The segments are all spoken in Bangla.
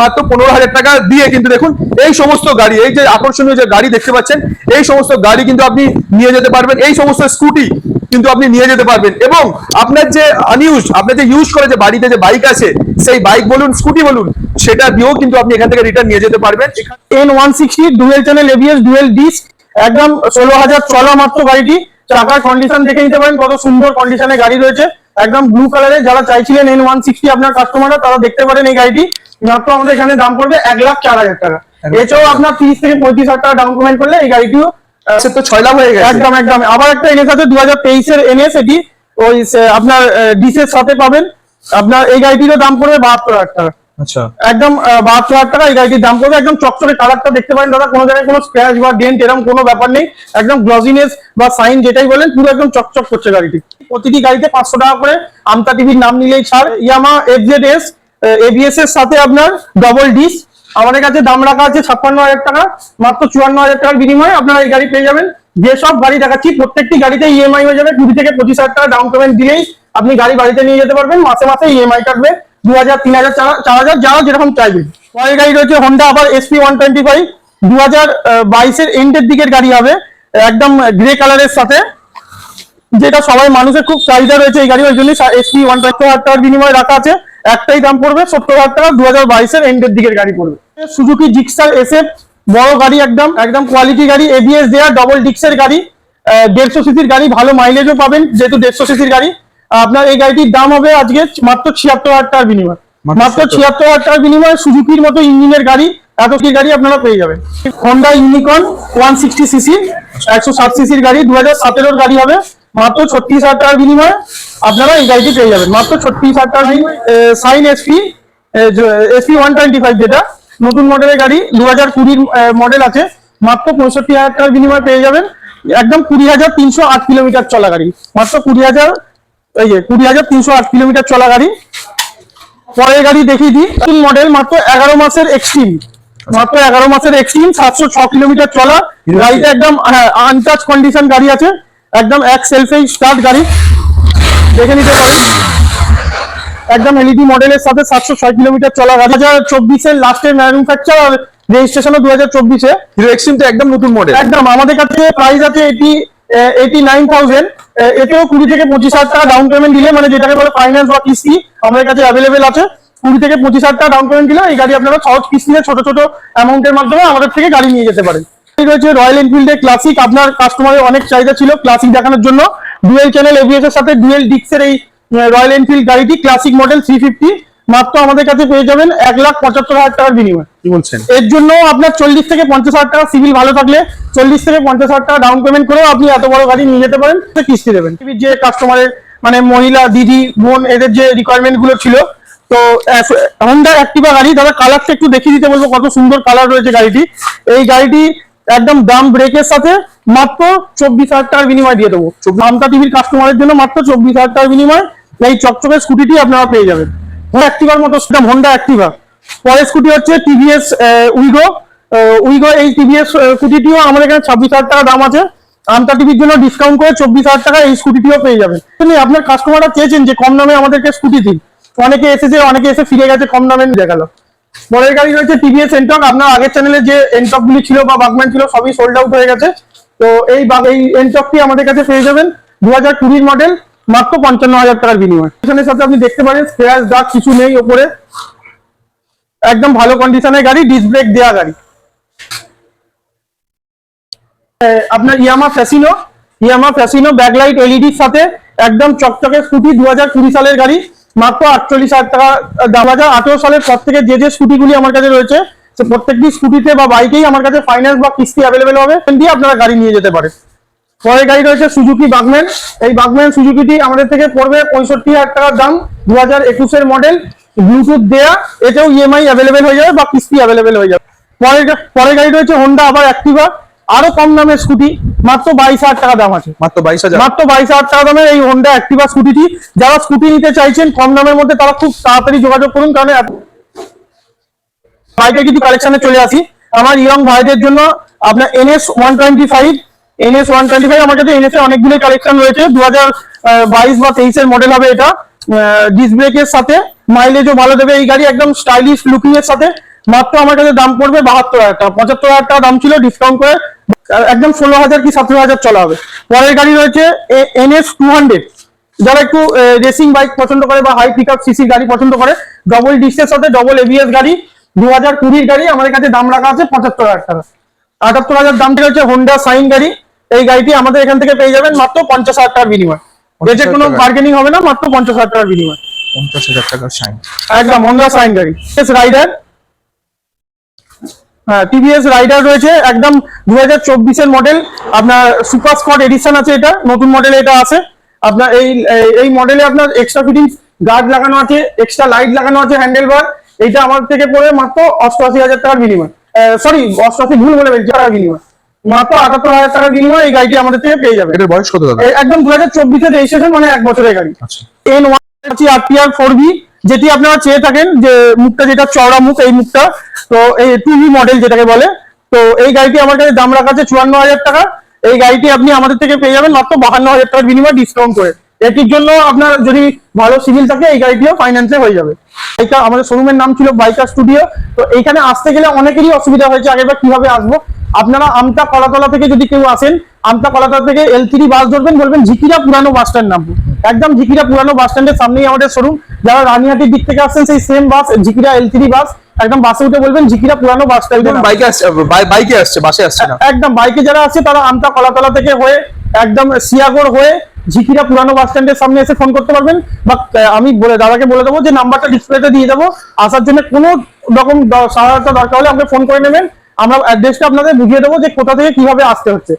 মাত্র পনেরো হাজার টাকা দিয়ে কিন্তু দেখুন, এই সমস্ত গাড়ি, এই যে আকর্ষণীয় যে গাড়ি দেখতে পাচ্ছেন, এই সমস্ত গাড়ি কিন্তু আপনি নিয়ে যেতে পারবেন, এই সমস্ত স্কুটি কিন্তু আপনি নিয়ে যেতে পারবেন। এবং আপনার যে আনইউজ আপনার যে ইউজ করে যে বাড়িতে যে বাইক আছে, সেই বাইক বলুন স্কুটি বলুন, সেটা দিয়েও কিন্তু আপনি এখান থেকে রিটার্ন নিয়ে যেতে পারবেন। N one sixty dual channel ABS dual disc একদম ষোলো হাজার চলা মাত্র গাড়িটি। চাকার কন্ডিশন দেখে নিতে পারেন, কত সুন্দর কন্ডিশনে গাড়ি রয়েছে। একদম ব্লু কালারে যারা চাইছিলেন এন ওয়ান সিক্সটি আপনার কাস্টমাররা তারা দেখতে পারেন এই গাড়িটি। মাত্র আমাদের এখানে দাম পড়বে এক লাখ চার হাজার টাকা। এছাড়াও আপনার তিরিশ থেকে পঁয়ত্রিশ হাজার টাকা ডাউন পেমেন্ট করলে এই গাড়িটিও সে তো ছয় লাখ হয়ে গেছে। একদম একদম। আবার একটা এনএস আছে দু হাজার তেইশের এনএস এটি। ওই আপনার ডিসের সাথে পাবেন। আপনার এই গাড়িটিরও দাম পড়বে বাহাত্তর হাজার টাকা। আচ্ছা। একদম হাজার টাকা, এই গাড়িটির দাম একদম চকচকে কালারটা দেখতে পারেন দাদা, কোনো জায়গায় কোনো স্ক্র্যাচ বা ডেন্ট এরকম কোনো ব্যাপার নেই। একদম গ্লজিনেস বা সাইন যেটাই বলেন, পুরো একদম চকচক করছে গাড়িটি। প্রতিটি গাড়িতে পাঁচশো টাকা করে আমতা টিভির নাম নিলেই ছাড়। ইয়ামা এস এবিএস এর সাথে আপনার ডবল ডিস আমাদের কাছে দাম রাখা আছে ছাপ্পান্ন হাজার টাকা, মাত্র চুয়ান্ন হাজার টাকার বিনিময়ে আপনারা এই গাড়ি পেয়ে যাবেন। যেসব গাড়ি দেখাচ্ছি, প্রত্যেকটি গাড়িতে ইএমআই হয়ে যাবে। কুড়ি থেকে পঁচিশ হাজার টাকা ডাউন পেমেন্ট দিলেই আপনি গাড়ি বাড়িতে নিয়ে যেতে পারবেন। মাসে মাসে ইএমআই কাটবে দু হাজার তিন হাজার চার হাজার যারা যেরকম চাইবেন পরের গাড়ি রয়েছে হন্ডা আবার এসপি ওয়ান টোয়েন্টি ফাইভ দু হাজার বাইশের এন্ডের দিকের গাড়ি হবে, একদম গ্রে কালারের সাথে। যেটা সবাই মানুষের খুব চাহিদা রয়েছে এই গাড়ি ওই জন্য। এসপি ওয়ান টোয়েন্টি হাজার টাকার বিনিময়ে রাখা আছে। একটাই দাম পড়বে সত্তর হাজার টাকা দু হাজার বাইশের এন্ডের দিকের গাড়ি পড়বে। সুজুকি জিক্সার এসএফ বড় গাড়ি একদম একদম কোয়ালিটি গাড়ি এবিএস দেওয়া ডবল ডিক্সের গাড়ি দেড়শো সিসির গাড়ি, ভালো মাইলেজও পাবেন, যেহেতু দেড়শো সিসির গাড়ি। আপনার এই গাড়িটির দাম হবে আজকে মাত্র ছিয়াত্তর হাজার টাকার বিনিময়। মাত্র মাত্র 76 ছিয়াত্তর হাজার টাকার বিনিময়ে সুজুকির মতো ইঞ্জিনের গাড়ি এত কি গাড়ি আপনারা পেয়ে যাবেন। Honda Unicorn one sixty CC একশো ষাট সিসির গাড়ি দু হাজার সতেরোর গাড়ি হবে মাত্র ছত্রিশ হাজার টাকার বিনিময়ে আপনারা এই গাড়িটি পেয়ে যাবেন। মাত্র ছত্রিশ হাজার টাকার Shine SP SP one twenty five যেটা নতুন মডেলের গাড়ি দু হাজার কুড়ির মডেল আছে মাত্র পঁয়ষট্টি হাজার টাকার বিনিময়ে পেয়ে যাবেন। একদম কুড়ি হাজার তিনশো আট কিলোমিটার চলা গাড়ি মাত্র কুড়ি হাজার এই যে কুড়ি হাজার তিনশো আট কিলোমিটার চলা গাড়ি। পরের গাড়ি দেখিয়ে দিই। নতুন মডেল মাত্র এগারো মাসের এক্সট্রিম মাত্র এগারো মাসের এক্সট্রিম সাতশো ছ কিলোমিটার চলা। গাড়িটা একদম আনটাচ কন্ডিশন গাড়ি আছে। একদম এক সেলফে স্টার্ট গাড়ি। দেখে নিতে পারেন। একদম এলইডি মডেলের সাথে সাতশো ছয় কিলোমিটার চলা গাড়ি। হাজার চব্বিশের লাস্টের ম্যানুফ্যাকচার আর রেজিস্ট্রেশনও দু হাজার চব্বিশে। হিরো এক্সট্রিম তো একদম নতুন মডেল একদম আমাদের কাছে প্রাইস আছে এটি এতেও কুড়ি থেকে পঁচিশ হাজার টাকা ডাউন পেমেন্ট দিলে মানে যেটাকে বলে ফাইন্যান্স বা কিস্তি আমাদের কাছে অ্যাভেলেবেল আছে, কুড়ি থেকে পঁচিশ হাজার টাকা ডাউন পেমেন্ট দিলে এই গাড়ি আপনারা সহজ কিস্তিতে ছোট ছোট অ্যামাউন্টের মাধ্যমে আমাদের থেকে গাড়ি নিয়ে যেতে পারেন। রয়েছে রয়্যাল এনফিল্ডের ক্লাসিক আপনার কাস্টমারের অনেক চাহিদা ছিল ক্লাসিক দেখানোর জন্য। ডুয়েল চ্যানেল এবিএস এর সাথে ডুয়েল ডিক্সের এই রয়্যাল এনফিল্ড গাড়িটি ক্লাসিক মডেল থ্রি ফিফটি মাত্র আমাদের কাছে পেয়ে যাবেন এক লাখ পঁচাত্তর হাজার টাকার বিনিময়। কি বলছেন? এর জন্য আপনার চল্লিশ থেকে পঞ্চাশ হাজার টাকা সিভিল ভালো থাকলে চল্লিশ থেকে পঞ্চাশ হাজার টাকা ডাউন পেমেন্ট করেও আপনি এত বড় গাড়ি নিয়ে যেতে পারেন কিস্তি দেবেন। যে কাস্টমারের মানে মহিলা দিদি বোন এদের যে রিকোয়ারমেন্টগুলো ছিল তো হন্ডা অ্যাক্টিভা গাড়ি দাদা কালারটা একটু দেখিয়ে দিতে বলব কত সুন্দর কালার রয়েছে গাড়িটি। এই গাড়িটি একদম দাম ব্রেকের সাথে মাত্র চব্বিশ হাজার টাকার বিনিময় দিয়ে দেবো। আমতা টিভির কাস্টমারের জন্য মাত্র চব্বিশ হাজার টাকার বিনিময় এই চকচকের স্কুটিটি আপনারা পেয়ে যাবেন। অ্যাক্টিভার মতো হন্ডা অ্যাক্টিভা পরের স্কুটি হচ্ছে টিভিএস উইগো উইগো এই টিভিএস স্কুটিটিও আমাদের এখানে ছাব্বিশ হাজার টাকা দাম আছে। আমতা টিভির জন্য ডিসকাউন্ট করে চব্বিশ হাজার টাকা এই স্কুটিটিও পেয়ে যাবেন। আপনার কাস্টমাররা চেয়েছেন যে কম দামে আমাদেরকে স্কুটি দিন। অনেকে এসেছে, অনেকে এসে ফিরে গেছে, কম দামে দেখাল পরের গাড়ি রয়েছে টিভিএস এনটক আপনার আগের চ্যানেলে যে এনটক গুলি ছিল বা বাগম্যান ছিল, সবই সোল্ড আউট হয়ে গেছে। তো এই এই এনটকটি আমাদের কাছে পেয়ে যাবেন। দু হাজার কুড়ির মডেল মাত্র পঞ্চান্ন হাজার টাকার বিনিময়। সাথে আপনি দেখতে পারেন স্ক্র্যাচ দাগ কিছু নেই ওপরে। একদম ভালো কন্ডিশনের গাড়ি ডিস ব্রেক দেওয়া গাড়ি। আপনার Yamaha Fascino Yamaha Fascino backlight এলইডির সাথে একদম চকচকে স্কুটি দু হাজার কুড়ি সালের গাড়ি। মাত্র আটচল্লিশ হাজার টাকা দু হাজার আঠেরো সালের পর থেকে যে যে স্কুটিগুলি আমার কাছে রয়েছে, সে প্রত্যেকটি স্কুটিতে বা বাইকেই আমার কাছে ফাইন্যান্স বা কিস্তি অ্যাভেলেবেল হবে দিয়ে আপনারা গাড়ি নিয়ে যেতে পারেন। পরের গাড়ি রয়েছে সুজুকি বাগম্যান এই বাগম্যান সুজুকিটি আমাদের থেকে পড়বে পঁয়ষট্টি হাজার টাকার দাম দু হাজার একুশের মডেল ব্লুটুথ দেয়া এতেও ইএমআই অ্যাভেলেবেল হয়ে যাবে বা কিস্তি অ্যাভেলেবেল হয়ে যাবে। পরের পরের গাড়ি রয়েছে হোন্ডা আবার অ্যাক্টিভা আরও কম দামের স্কুটি মাত্র বাইশ হাজার টাকা দাম আছে। মাত্র বাইশ হাজার? মাত্র বাইশ হাজার টাকা দামের এই হোন্ডা অ্যাক্টিভা স্কুটিটি যারা স্কুটি নিতে চাইছেন কম দামের মধ্যে তারা খুব তাড়াতাড়ি যোগাযোগ করুন কারণ বাইকের কিছু কালেকশনে চলে আসি। আমার ইয়ং ভাইদের জন্য আপনার NS one twenty five NS one twenty five আমার কাছে এনএস এর অনেকগুলো কালেকশন রয়েছে। দু হাজার বাইশ বা তেইশের মডেল হবে এটা। ডিস ব্রেকের সাথে মাইলেজও ভালো দেবে এই গাড়ি, একদম স্টাইলিশ লুকিং এর সাথে। মাত্র আমার কাছে দাম পড়বে বাহাত্তর হাজার টাকা। পঁচাত্তর হাজার টাকা দাম ছিল ডিসকাউন্ট করে একদম ষোলো হাজার কি সতেরো হাজার চলা হবে। পরের গাড়ি রয়েছে এনএস টু হান্ড্রেড যারা একটু রেসিং বাইক পছন্দ করে বা হাই পিক আপ সিসির গাড়ি পছন্দ করে ডবল ডিস্কের সাথে ডবল এবিএস গাড়ি দু হাজার কুড়ির গাড়ি আমাদের কাছে দাম রাখা আছে পঁচাত্তর হাজার টাকা। আটাত্তর হাজার দাম থেকে হচ্ছে হোন্ডা সাইন গাড়ি। এই গাড়িটি আমাদের এখান থেকে পেয়ে যাবেন মাত্র পঞ্চাশ হাজার টাকার বিনিময়। এতে কোনো বার্গেনিং হবে না মাত্র পঞ্চাশ হাজার টাকার বিনিময়। পঞ্চাশ হাজার টাকার শাইন একদম হোন্ডা সাইন গাড়ি। রাইডার হ্যাঁ টিভিএস রাইডার রয়েছে একদম দু হাজার চব্বিশের মডেল আপনার সুপার স্কট এডিশন আছে এটা নতুন মডেলে এটা আছে। আপনার এই এই মডেলে আপনার এক্সট্রা ফিটিং গার্ড লাগানো আছে এক্সট্রা লাইট লাগানো আছে হ্যান্ডেল বার এইটা আমার থেকে পড়ে মাত্র অষ্টআশি হাজার টাকার বিনিময়। সরি অষ্টআশি ভুল বলে ফেলছি টাকার বিনিময়। মাত্র আটাত্তর হাজার টাকার বিনিময় এই গাড়িটি আমাদের থেকে পেয়ে যাবে। এটার বয়স কত দাদা? একদম দু হাজার চব্বিশের রেজিস্ট্রেশন মানে এক বছরের গাড়ি। N one RTR four B যেটি আপনারা চেয়ে থাকেন যে মুখটা যেটা চওড়া মুখ এই মুখটা। তো এই টু বি মডেল যেটাকে বলে। তো এই গাড়িটি আমার কাছে দাম রাখা আছে চুয়ান্ন হাজার টাকা। এই গাড়িটি আপনি আমাদের থেকে পেয়ে যাবেন মাত্র বাহান্ন হাজার টাকার বিনিময়ে ডিসকাউন্ট করে। এটির জন্য আপনার যদি ভালো সিভিল থাকে এই গাড়িটিও ফাইন্যান্সে হয়ে যাবে। এটা আমাদের শোরুমের নাম ছিল বাইকার স্টুডিও তো এইখানে আসতে গেলে অনেকেরই অসুবিধা হয়েছে আগেরবার কীভাবে আসব। আপনারা আমতা কলাতলা থেকে যদি কেউ আসেন আমতা কলাতলা থেকে এল থ্রি বাস ধরবেন বলবেন ঝিকিরা পুরানো বাস স্ট্যান্ড নামবো। একদম ঝিকিরা পুরানো বাস স্ট্যান্ডের সামনেই আমাদের শোরুম যারা রানিহাটির দিক থেকে আসছেন সেই সেম বাস ঝিকিরা এল থ্রি বাস একদম বাসে উঠে বলবেন ঝিকিরা পুরানো বাস স্ট্যান্ড বাইকে আসছে বাইকে আসছে বাসে আসছে না। একদম বাইকে যারা আছে তারা আমতা কলাতলা থেকে হয়ে একদম সিয়াগড় হয়ে ঝিকিরা পুরানো বাস স্ট্যান্ডের সামনে এসে ফোন করতে পারবেন। বা আমি বলে দাদাকে বলে দেবো যে নাম্বারটা ডিসপ্লেতে দিয়ে দেবো। আসার জন্য কোনো রকম সহায়তা দরকার হলে আমাকে ফোন করে নেবেন। আমরা অ্যাড্রেসটা আপনাদের বুঝিয়ে দেবো যে কোথা থেকে কীভাবে আসতে হচ্ছে।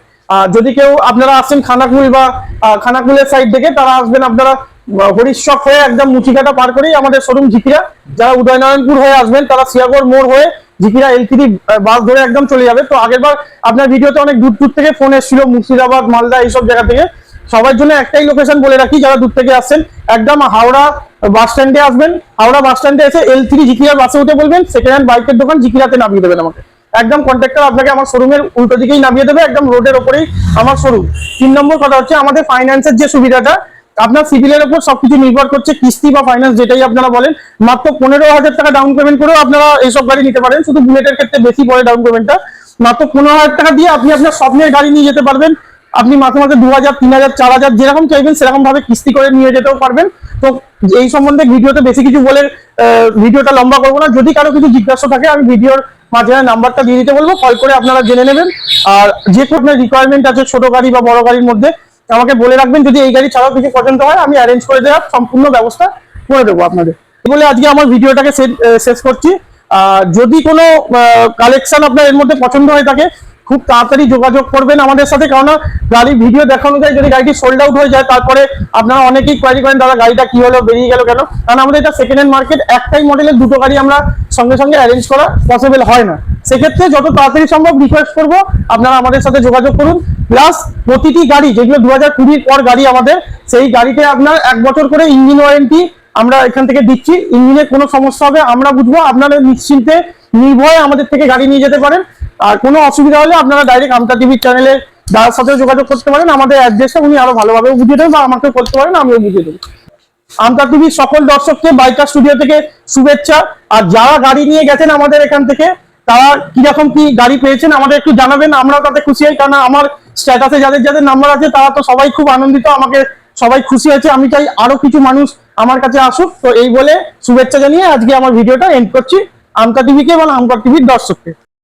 যদি কেউ আপনারা আসছেন খানাকুল বা খানাকুলের সাইড থেকে তারা আসবেন আপনারা আহ, হরিশ্বক হয়ে একদম মুচিকাটা পার করেই আমাদের শোরুম ঝিকিরা যারা উদয়নারায়ণপুর হয়ে আসবেন তারা সিয়াগড় মোড় হয়ে ঝিকিরা এল বাস ধরে একদম চলে যাবে। তো আগেরবার আপনার ভিডিওতে অনেক দূর দূর থেকে ফোন এসেছিল মুর্শিদাবাদ মালদা এইসব জায়গা থেকে। সবার জন্য একটাই লোকেশন বলে রাখি, যারা দূর থেকে আসছেন, একদম হাওড়া বাস স্ট্যান্ডে আসবেন, হাওড়া বাস স্ট্যান্ডে এসে এল থ্রি ঝিকিরা বাসে উঠে বলবেন সেকেন্ড হ্যান্ড বাইকের দোকান ঝিকিরাতে নামিয়ে দেবেন আমাকে। একদম কন্ট্রাক্টর আপনাকে আমার শোরুমের উল্টো দিকেই নামিয়ে দেবে, একদম রোডের ওপরেই আমার শোরুম তিন নম্বর কথা হচ্ছে আমাদের ফাইন্যান্সের যে সুবিধাটা, আপনার সিভিলের উপর সবকিছু নির্ভর করছে কিস্তি বা ফাইন্যান্স যেটাই আপনারা বলেন, মাত্র পনেরো হাজার টাকা ডাউন পেমেন্ট করেও আপনারা এইসব গাড়ি নিতে পারেন, শুধু বুলেটের ক্ষেত্রে বেশি পড়ে ডাউন পেমেন্টটা মাত্র পনেরো হাজার টাকা দিয়ে আপনি আপনার স্বপ্নের গাড়ি নিয়ে যেতে পারবেন আপনি মাসে মাসে দু হাজার, তিন হাজার, চার হাজার যেরকম চাইবেন সেরকম ভাবে কিস্তি করে নিয়ে যেতেও পারবেন। তো এই সম্বন্ধে ভিডিওতে বেশি কিছু বলে ভিডিওটা লম্বা করব না। যদি কারও কিছু জিজ্ঞাসা থাকে, আমি ভিডিওর মাঝখানে নাম্বারটা দিয়ে দিতে বলব। কল করে আপনারা জেনে নেবেন। আর যে আপনার রিকোয়ারমেন্ট আছে, ছোট গাড়ি বা বড় গাড়ির মধ্যে, আমাকে বলে রাখবেন। যদি এই গাড়ি ছাড়াও কিছু পছন্দ হয়, আমি অ্যারেঞ্জ করে দেওয়ার সম্পূর্ণ ব্যবস্থা করে দেবো আপনাদের। বলে আজকে আমার ভিডিওটাকে শেষ করছি। যদি কোনো কালেকশন আপনার এর মধ্যে পছন্দ হয়ে থাকে খুব তাড়াতাড়ি যোগাযোগ করবেন আমাদের সাথে, কেননা গাড়ির ভিডিও দেখানো যায় যদি গাড়িটি সোল্ড আউট হয়ে যায়, তারপরে আপনারা অনেকেই কোয়ারি করেন, দাদা, গাড়িটা কি হলো, বেরিয়ে গেল কেন? কারণ আমাদের এটা সেকেন্ড হ্যান্ড মার্কেট একটাই মডেলের দুটো গাড়ি আমরা সঙ্গে সঙ্গে অ্যারেঞ্জ করা পসিবল হয় না। সেক্ষেত্রে যত তাড়াতাড়ি সম্ভব রিকোয়েস্ট করব, আপনারা আমাদের সাথে যোগাযোগ করুন। প্লাস প্রতিটি গাড়ি, যেগুলো দু হাজার কুড়ির পর গাড়ি আমাদের, সেই গাড়িতে আপনার এক বছর করে ইঞ্জিন ওয়ারেন্টি আমরা এখান থেকে দিচ্ছি। ইঞ্জিনের কোনো সমস্যা হবে, আমরা বুঝব, আপনারা নিশ্চিন্তে নির্ভয়ে আমাদের থেকে গাড়ি নিয়ে যেতে পারেন। আর কোনো অসুবিধা হলে আপনারা ডাইরেক্ট আমতা টিভির চ্যানেলে যার সাথে যোগাযোগ করতে পারেন। আমাদের অ্যাড্রেসটা উনি আরও ভালোভাবে বুঝিয়ে দেবেন বা আমাকে করতে পারেন, আমিও বুঝিয়ে দেবো। আমতা টিভির সকল দর্শককে বাইকার স্টুডিও থেকে শুভেচ্ছা। আর যারা গাড়ি নিয়ে গেছেন আমাদের এখান থেকে, তারা কীরকম কি গাড়ি পেয়েছেন আমাদের একটু জানাবেন। আমরাও তাতে খুশি হই, কারণ আমার স্ট্যাটাসে যাদের যাদের নাম্বার আছে, তারা তো সবাই খুব আনন্দিত, আমাকে সবাই খুশি হয়েছে। আমি চাই আরও কিছু মানুষ আমার কাছে আসুক। তো এই বলে শুভেচ্ছা জানিয়ে আজকে আমার ভিডিওটা এন্ড করছি। আমতা টিভিকে এবং আমতা টিভির দর্শককে।